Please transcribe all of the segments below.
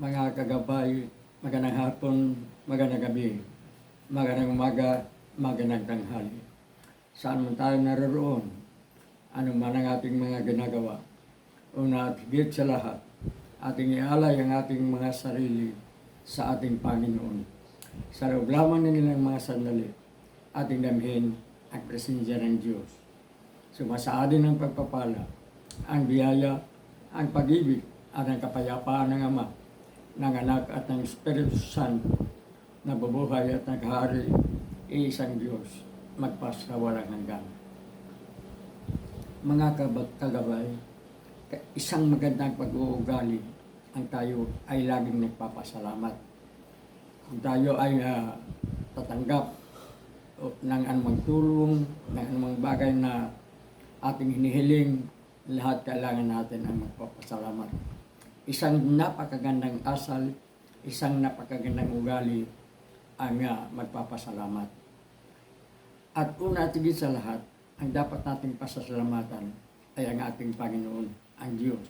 mga kagabay, magandang hapon, magandang gabi, magandang umaga, magandang tanghali. Saan man tayo naroon, ano man ang ating mga ginagawa. Una at higit sa lahat, ating ialay ang ating mga sarili sa ating Panginoon. Sa loob lamang na nilang mga sandali, ating damhin ang presensya ng Diyos. Sumasaadin ang pagpapala, ang biyaya, ang pag-ibig, at ang kapayapaan ng Ama, ng Anak at ng Espiritu Santo na bubuhay at naghari iisang Diyos magpasa walang hanggan. Mga kab- kagabay, ka- isang magandang pag-uugali ang tayo ay laging nagpapasalamat. Kung tayo ay ah, tatanggap ng anumang tulong, ng anumang bagay na ating hinihiling, lahat kailangan natin ang magpapasalamat. Isang napakagandang asal, isang napakagandang ugali ang ah, magpapasalamat. At una at sa lahat, ang dapat nating pasasalamatan ay ang ating Panginoon, ang Diyos.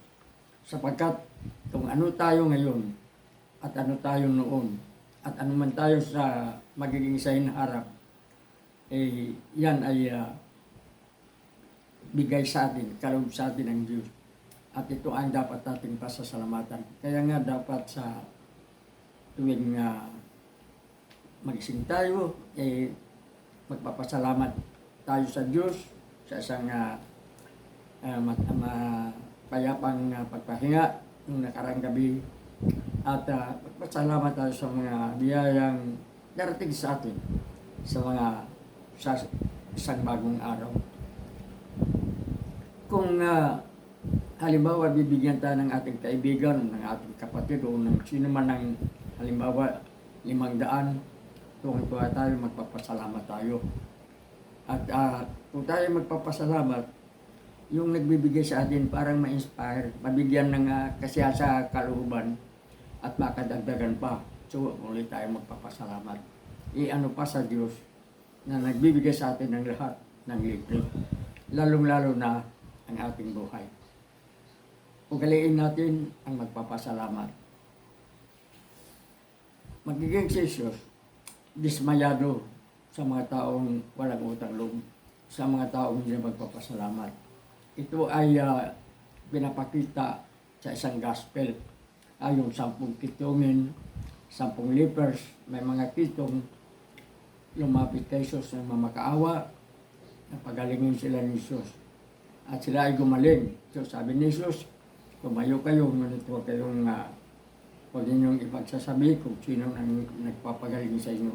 Sapagkat kung ano tayo ngayon at ano tayo noon at ano man tayo sa magiging sa hinaharap, eh yan ay ah, bigay sa atin, kaloob sa atin ng Diyos. At ito ang dapat nating pasasalamatan. Kaya nga dapat sa tuwing uh, magising tayo, eh, magpapasalamat tayo sa Diyos sa isang uh, uh, mat- mapayapang uh, pagpahinga nung nakarang gabi at uh, magpasalamat tayo sa mga biyayang darating sa atin sa mga sa isang bagong araw. Kung uh, halimbawa bibigyan tayo ng ating kaibigan, ng ating kapatid o ng sino man ng halimbawa limang daan, kung tuwa tayo magpapasalamat tayo. At ah, kung tayo magpapasalamat, yung nagbibigay sa atin parang ma-inspire, mabigyan ng uh, kasiya sa kalooban at makadagdagan pa. So, ulit tayo magpapasalamat. I-ano pa sa Diyos na nagbibigay sa atin ng lahat ng libre. Lalong-lalo na ang ating buhay. Ugaliin natin ang magpapasalamat. Magiging si Jesus, dismayado sa mga taong walang utang loob, sa mga taong hindi magpapasalamat. Ito ay ah, pinapakita sa isang gospel. Ay yung sampung kitungin, sampung lepers, may mga kitong lumapit kay Jesus na mamakaawa, napagalingin sila ni Jesus. At sila ay gumaling. So sabi ni Jesus, tumayo kayo, ngunit huwag kayong uh, huwag ninyong ipagsasabi kung sino ang nagpapagaling sa inyo.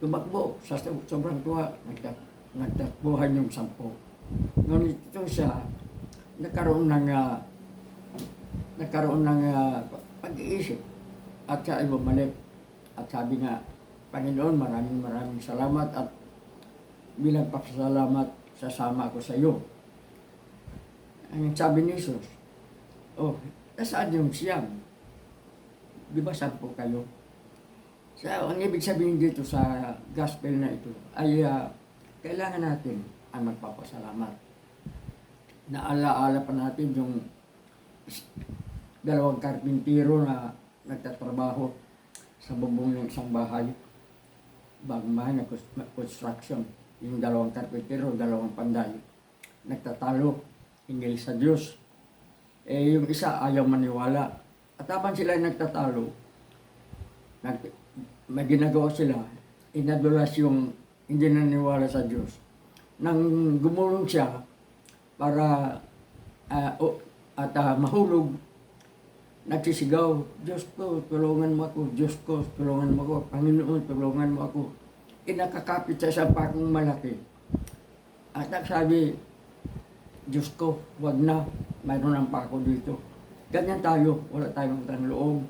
Tumakbo sa so- sobrang tuwa, nagtak, nagtakbuhan yung sampo. Ngunit ito siya, nagkaroon ng ah, nagkaroon ng ah, pag-iisip at siya ay bumalik. At sabi nga, Panginoon, maraming maraming salamat at bilang pasalamat, sasama ako sa iyo. Ang sabi ni Jesus, oh, nasaan yung siyam? Di ba sampo kayo? So, ang ibig sabihin dito sa gospel na ito ay ah, kailangan natin ang magpapasalamat. Naalaala pa natin yung dalawang karpintero na nagtatrabaho sa bubong ng isang bahay. Cons- na construction. Yung dalawang karpintero, dalawang panday. Nagtatalo, hinggil sa Diyos. Eh, yung isa ayaw maniwala. At habang sila nagtatalo, nag, may ginagawa sila, inadulas yung hindi naniwala sa Diyos. Nang gumulong siya para ah, o, at ah, mahulog, nagsisigaw, Diyos ko, tulungan mo ako, Diyos ko, tulungan mo ako, Panginoon, tulungan mo ako. Inakakapit sa isang pakong malaki. At nagsabi, Diyos ko, wag na, mayroon ang pako dito. Ganyan tayo, wala tayong utang loob.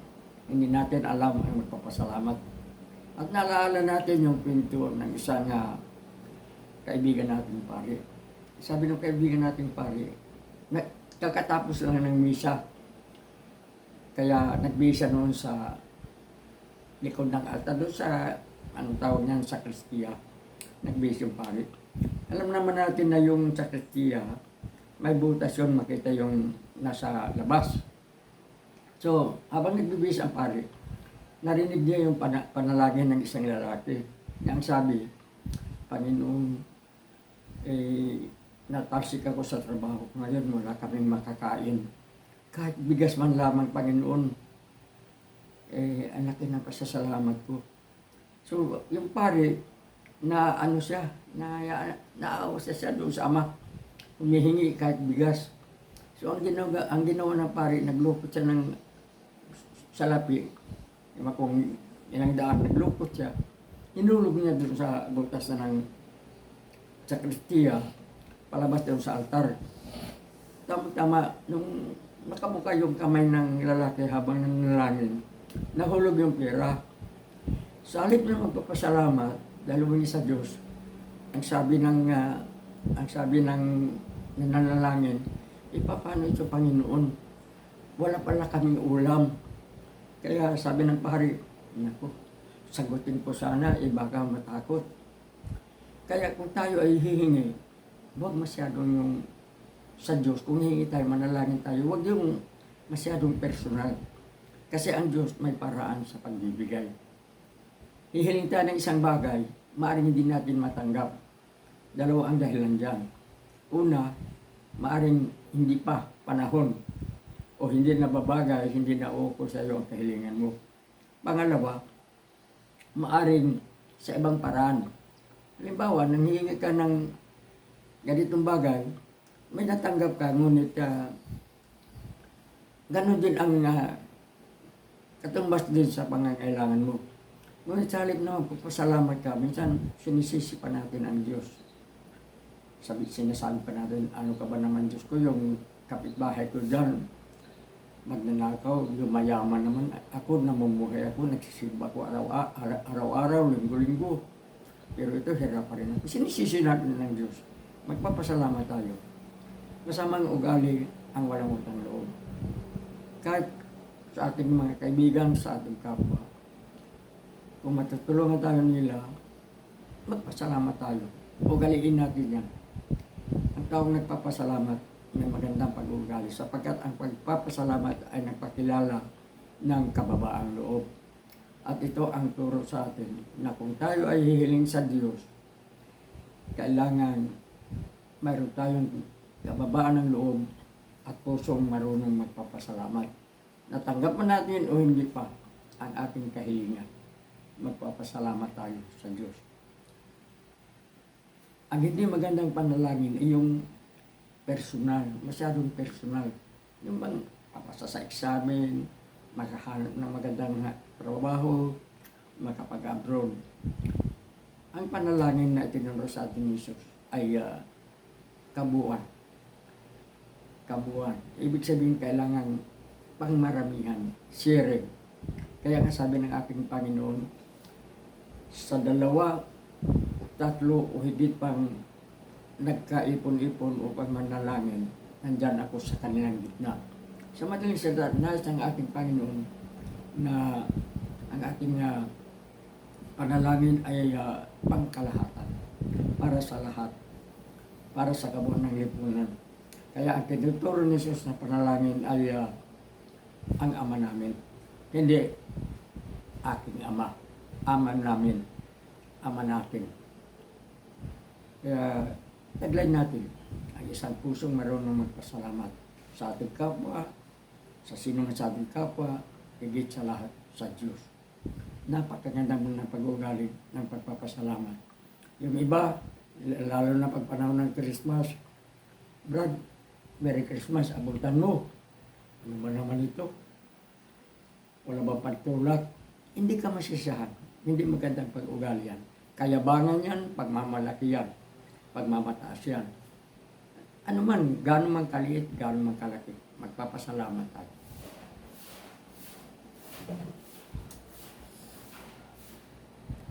Hindi natin alam ang magpapasalamat. At naalala natin yung pinto ng isang ah, kaibigan natin pare. Sabi ng kaibigan natin pare, na, kakatapos lang ng misa. Kaya nagbisa noon sa likod ng altar, doon sa, anong tawag niyan, sa Kristiya. Nagbisa yung pare. Alam naman natin na yung sa Kristiya, may butas yun, makita yung nasa labas. So, habang nagbibis ang pare, narinig niya yung pana- panalangin ng isang lalaki. Na ang sabi, Panginoon, eh, natalsik ako sa trabaho ngayon, wala kaming makakain. Kahit bigas man lamang, Panginoon, eh, ang laki ng pasasalamat ko. So, yung pare, na ano siya, na, naawa siya siya doon sa ama. Humihingi kahit bigas. So, ang ginawa, ang ginawa ng pare, naglupot siya ng salapi. Ima kung ilang daan, naglupot siya. Inulog niya doon sa butas na ng sakristiya, palabas doon sa altar. Tama-tama, nung nakabuka yung kamay ng lalaki habang nanalangin, nahulog yung pera. Sa halip na magpapasalamat, dahil sa Diyos, ang sabi ng ah, ang sabi ng nananalangin, ipapano ito Panginoon? Wala pala kaming ulam. Kaya sabi ng pari, naku, sagutin ko sana, eh baka matakot. Kaya kung tayo ay hihingi, huwag masyadong yung sa Diyos, kung hihingi tayo, manalangin tayo, huwag yung masyadong personal. Kasi ang Diyos may paraan sa pagbibigay. Hihiling tayo ng isang bagay, maaaring hindi natin matanggap. Dalawa ang dahilan dyan. Una, maaaring hindi pa panahon o hindi nababagay, hindi na uukol sa iyo ang kahilingan mo. Pangalawa, maaring sa ibang paraan. Halimbawa, nanghihingi ka ng ganitong bagay, may natanggap ka, ngunit uh, ganun din ang uh, katumbas din sa pangangailangan mo. Ngunit sa halip na magpapasalamat ka, minsan sinisisi pa natin ang Diyos. Sabi, sinasabi pa natin, ano ka ba naman Diyos ko, yung kapitbahay ko dyan, magnanakaw, yung mayaman naman, ako namumuhay ako, nagsisimba ara- araw-araw, linggo-linggo. Pero ito, hirap pa rin ako. Sinisisi natin ng Diyos. Magpapasalamat tayo. Kasamang ugali ang walang utang loob. Kahit sa ating mga kaibigan, sa ating kapwa, kung matutulungan tayo nila, magpasalamat tayo. Ugaliin natin yan. Ang taong nagpapasalamat may magandang pag-uugali sapagkat ang pagpapasalamat ay nagpakilala ng kababaang loob. At ito ang turo sa atin na kung tayo ay hihiling sa Diyos, kailangan mayroon tayong kababaan ng loob at pusong marunong magpapasalamat. Natanggap man natin o hindi pa ang ating kahilingan magpapasalamat tayo sa Diyos. Ang hindi magandang panalangin ay yung personal, masyadong personal. Yung bang papasa sa examen, makahanap ng magandang trabaho, makapag-abroad. Ang panalangin na itinuro sa atin ni Jesus ay ah, kabuuan. Kabuuan. Ibig sabihin kailangan pangmaramihan, sharing. Kaya nga sabi ng ating Panginoon, sa dalawa, tatlo o higit pang nagkaipon-ipon upang manalangin, nandyan ako sa kanilang gitna. Sa madaling salita, nais ang ating Panginoon na ang ating uh, panalangin ay uh, pangkalahatan para sa lahat, para sa kabuuan ng lipunan. Kaya ang tinuturo ni Jesus na panalangin ay uh, ang Ama namin. Hindi aking Ama. Ama namin. Ama natin. Kaya tagline natin ang isang pusong marunong magpasalamat sa ating kapwa, sa sino sa ating kapwa, higit sa lahat sa Diyos. Napakaganda mo ng pag-uugali ng pagpapasalamat. Yung iba, lalo na pag panahon ng Christmas, Brad, Merry Christmas, abutan mo. Ano ba naman ito? Wala bang pagtulak? Hindi ka masisahan. Hindi magandang pag-ugali yan. Kayabangan yan, pagmamalaki yan, pagmamataas yan. Ano man, gaano man kaliit, gaano man kalaki, magpapasalamat tayo.